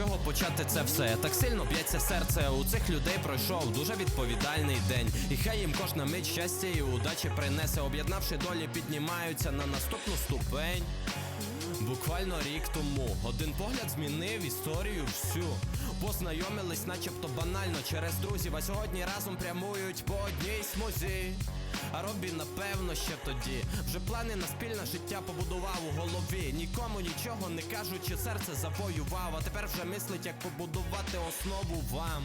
почати це все. Так сильно б'ється серце. У цих людей пройшов дуже відповідальний день. І хай їм кожна мить щастя і удачі принесе, об'єднавши долі, піднімаються на наступну ступень. Буквально рік тому один погляд змінив історію всю. Познайомились, начебто банально через друзів, а сьогодні разом прямують по одній смузі. А Робі, напевно, ще тоді вже плани на спільне життя побудував у голові. Нікому нічого не кажучи, серце завоював. А тепер вже мислить, як побудувати основу вам.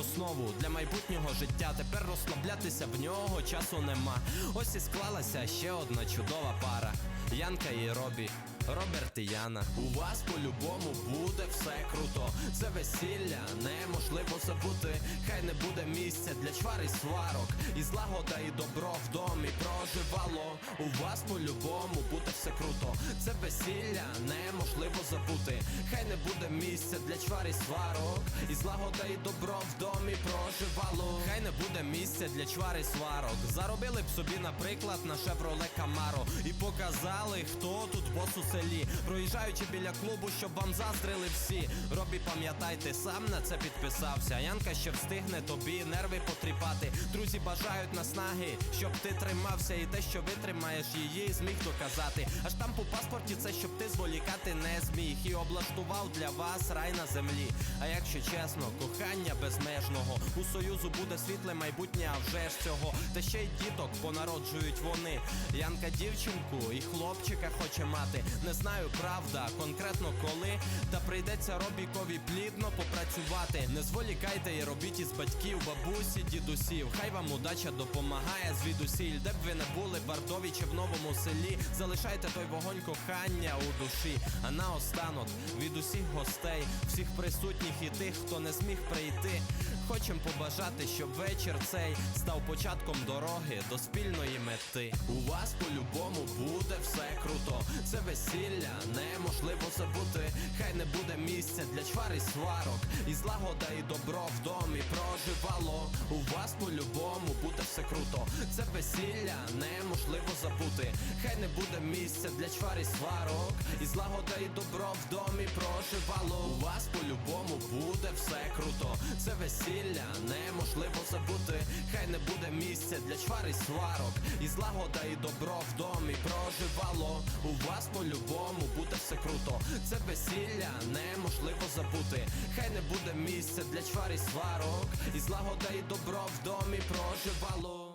Основу для майбутнього життя. Тепер розслаблятися в нього часу нема. Ось і склалася ще одна чудова пара. Янка і Робі. Роберт і Яна, у вас по-любому буде все круто. Це весілля неможливо забути. Хай не буде місця для чвар сварок. І злагода, і добро в домі проживало. У вас по-любому буде все круто. Це весілля неможливо забути. Хай не буде місця для чвар сварок. І злагода, і добро в домі буде місця для чвар і сварок. Заробили б собі, наприклад, на Chevrolet Camaro і показали, хто тут бос у селі. Проїжджаючи біля клубу, щоб вам заздрили всі. Робі, пам'ятайте, сам на це підписався. Янка ще встигне тобі нерви потріпати. Друзі бажають наснаги, щоб ти тримався, і те, що витримаєш її, зміг доказати. Аж там по паспорті це щоб ти зволікати не зміг. І облаштував для вас рай на землі. А якщо чесно, кохання безмежного у союзу буде світле майбутнє, а вже ж цього. Та ще й діток понароджують вони. Янка дівчинку і хлопчика хоче мати. Не знаю, правда, конкретно коли. Та прийдеться Робікові плідно попрацювати. Не зволікайте і робіть із батьків, бабусі, дідусів. Хай вам удача допомагає звідусіль, де б ви не були в Бардові чи в новому селі. Залишайте той вогонь кохання у душі. А наостанок від усіх гостей, всіх присутніх і тих, хто не зміг прийти. Хочем побажати, щоб вечір цей став початком дороги до спільної мети. У вас по-любому буде все круто. Це весілля неможливо забути. Хай не буде місця для чвар і сварок. І злагода, і добро в домі проживало. У вас по-любому буде все круто. Це весілля неможливо забути. Хай не буде місця для чвар сварок. І злагода, і добро в домі проживало. У вас по-любому буде все круто. Це весілля неможливо забути. Хай не буде місця для чвар сварок. І злагода, і добро в домі проживало. У вас по-любому буде все круто. Це весілля неможливо забути. Хай не буде місця для чвар сварок. І злагода, і добро в домі проживало.